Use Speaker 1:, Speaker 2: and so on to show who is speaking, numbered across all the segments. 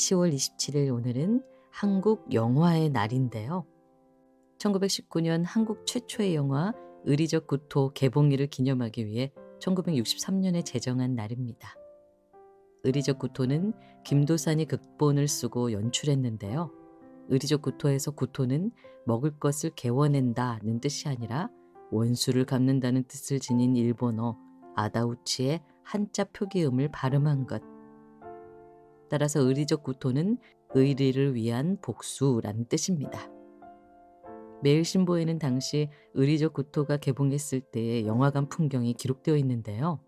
Speaker 1: 10월 27일 오늘은 한국 영화의 날인데요. 1919년 한국 최초의 영화 의리적 구토 개봉일을 기념하기 위해 1963년에 제정한 날입니다. 의리적 구토는 김도산이 극본을 쓰고 연출했는데요. 의리적 구토에서 구토는 먹을 것을 개워낸다는 뜻이 아니라 원수를 갚는다는 뜻을 지닌 일본어 아다우치의 한자 표기음을 발음한 것. 따라서 의리적 구토는 의리를 위한 복수라는 뜻입니다. 매일신보에는 당시 의리적 구토가 개봉했을 때의 영화관 풍경이 기록되어 있는데요.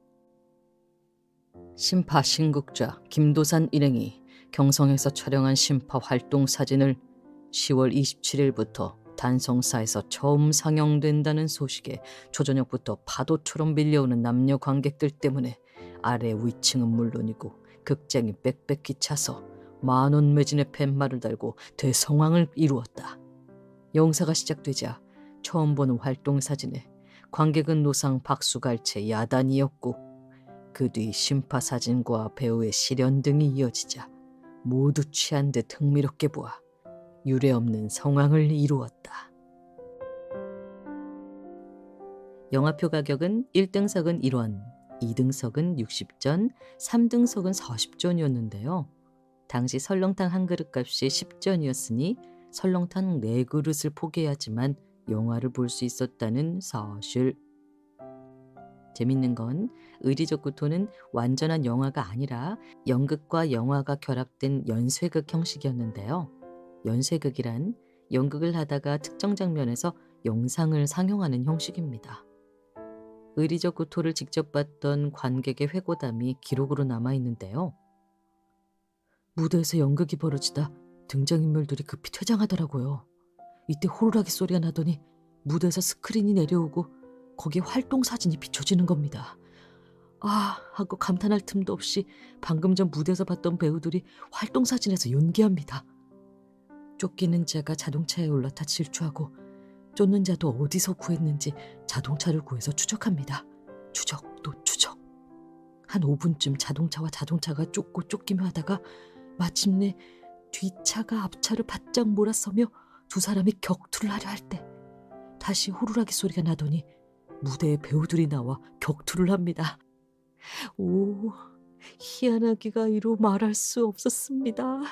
Speaker 1: 심파 신국자 김도산 일행이 경성에서 촬영한 심파 활동 사진을 10월 27일부터 단성사에서 처음 상영된다는 소식에 초저녁부터 파도처럼 밀려오는 남녀 관객들 때문에 아래 위층은 물론이고 극장이 빽빽히 차서 만원 매진의 팻말을 달고 대성황을 이루었다. 영사가 시작되자 처음 보는 활동 사진에 관객은 노상 박수갈채 야단이었고 그 뒤 심파 사진과 배우의 실연 등이 이어지자 모두 취한 듯 흥미롭게 보아 유례 없는 성황을 이루었다. 영화표 가격은 1등석은 1원, 2등석은 60전, 3등석은 40전이었는데요. 당시 설렁탕 한 그릇 값이 10전이었으니 설렁탕 4그릇을 포기해야지만 영화를 볼 수 있었다는 사실. 재밌는 건 의리적 구토는 완전한 영화가 아니라 연극과 영화가 결합된 연쇄극 형식이었는데요. 연쇄극이란 연극을 하다가 특정 장면에서 영상을 상영하는 형식입니다. 의리적 구토를 직접 봤던 관객의 회고담이 기록으로 남아 있는데요. 무대에서 연극이 벌어지다 등장인물들이 급히 퇴장하더라고요. 이때 호루라기 소리가 나더니 무대에서 스크린이 내려오고 거기에 활동 사진이 비춰지는 겁니다. 아 하고 감탄할 틈도 없이 방금 전 무대에서 봤던 배우들이 활동 사진에서 연기합니다. 쫓기는 자가 자동차에 올라타 질주하고 쫓는 자도 어디서 구했는지 자동차를 구해서 추적합니다. 추적 또 추적. 한 5분쯤 자동차와 자동차가 쫓고 쫓기며 하다가 마침내 뒷차가 앞차를 바짝 몰아서며 두 사람이 격투를 하려 할 때 다시 호루라기 소리가 나더니 무대에 배우들이 나와 격투를 합니다. 오, 희한하기가 이루 말할 수 없었습니다.